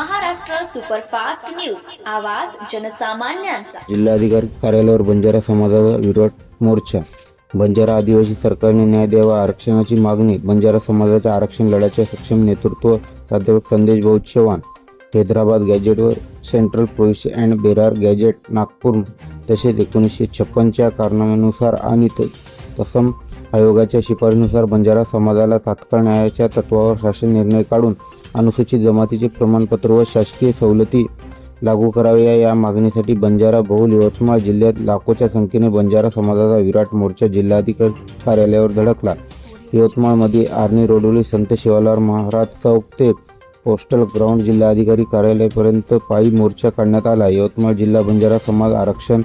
Superfast news. आवाज जनसामान्यांचा. जिल्हाधिकारी कार्यालयावर बंजारा समाजाचा विरोध मोर्चा. बंजारा आदिवासी सरकारने न्याय द्यावा आरक्षणाची मागणी बंजारा समाजाच्या आरक्षण लढ्याचे सक्षम नेतृत्व प्राध्यापक संदेश भाऊ Chavan Hyderabad गॅजेटवर central police and Berar gazette Nagpur तसेच एकोणीसशे छप्पनच्या कारणानुसार आणि त- तसम आयोगाच्या शिफारशीनुसार बंजारा समाजाला तात्काळ न्यायाच्या तत्वावर शासन निर्णय काढून अनुसूचित जमातीचे प्रमाणपत्र व शासकीय सवलती लागू कराव्या या मागणीसाठी बंजारा बहुल यवतमाळ जिल्ह्यात लाखोच्या संख्येने बंजारा समाजाचा विराट मोर्चा जिल्हाधिकारी कार्यालयावर धडकला. यवतमाळमध्ये आर्णी रोडोली संत शिवालाल महाराज चौक ते पोस्टल ग्राउंड जिल्हाधिकारी कार्यालयापर्यंत पायी मोर्चा काढण्यात आला. यवतमाळ जिल्हा बंजारा समाज आरक्षण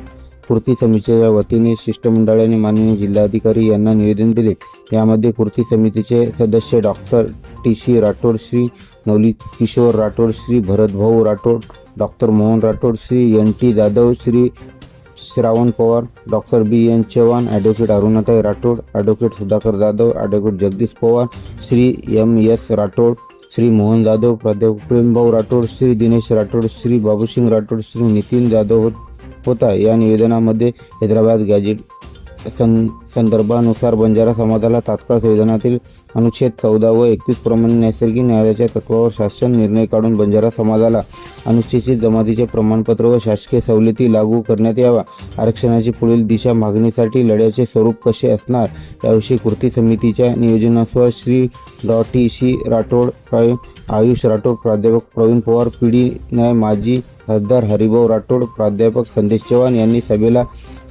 कृती समितीच्या वतीने शिष्टमंडळाने माननीय जिल्हाधिकारी यांना निवेदन दिले. यामध्ये कृती समितीचे सदस्य doctor T C Rathod Shri Navali Kishor Rathod Shri Bharatbhau Rathod doctor Mohan Rathod Shri N T Jadhav Shri Shravan Pawar doctor B N Chavan advocate Arunatai Rathod advocate Sudhakar Jadhav advocate Jagdish Pawar Shri M S Rathod Shri Mohan Jadhav प्राध्यापक प्रेमभाऊ राठोड श्री दिनेश राठोड श्री बाबूसिंग राठोड श्री नितीन जाधव होता. या निवेदनामध्ये Hyderabad gadget सं संदर्भानुसार बंजारा समाजाला तात्काळ संविधानातील अनुच्छेद चौदा व एकवीस प्रमाणे नैसर्गिक न्यायालयाच्या तत्वावर शासन निर्णय काढून बंजारा समाजाला अनुसूचित जमातीचे प्रमाणपत्र व शासकीय सवलती लागू करण्यात यावा आरक्षणाची पुढील दिशा मागणीसाठी लढ्याचे स्वरूप कसे असणार याविषयी कृती समितीच्या नियोजनासह श्री डॉ. टी. सी. राठोड प्रा आयुष राठोड प्राध्यापक प्रवीण पवार पी. डी. न्याय माजी खासदार हरिभाऊ राठोड प्राध्यापक संदेश चव्हाण यांनी सभेला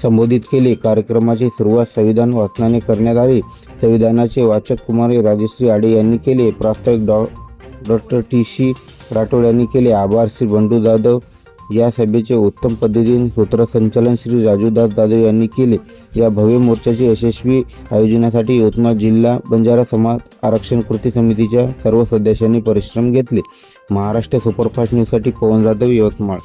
संबोधित केले. कार्यक्रमाची सुरुवात संविधान वाचनाने करण्यात आली. संविधानाचे वाचक कुमारी राजश्री आडे यांनी केले. प्रास्ताविक डॉ डॉक्टर टी सी राठोड यांनी केले. आभार श्री बंडू जाधव या सभेचे उत्तम पद्धतीने सूत्रसंचालन श्री राजूदास जाधव यांनी केले. या भव्य मोर्चाचे यशस्वी आयोजनासाठी यवतमाळ जिल्हा बंजारा समाज आरक्षण कृती समितीच्या सर्व सदस्यांनी परिश्रम घेतले. महाराष्ट्र सुपरफास्ट न्यूजसाठी पवन जाधव यवतमाळ.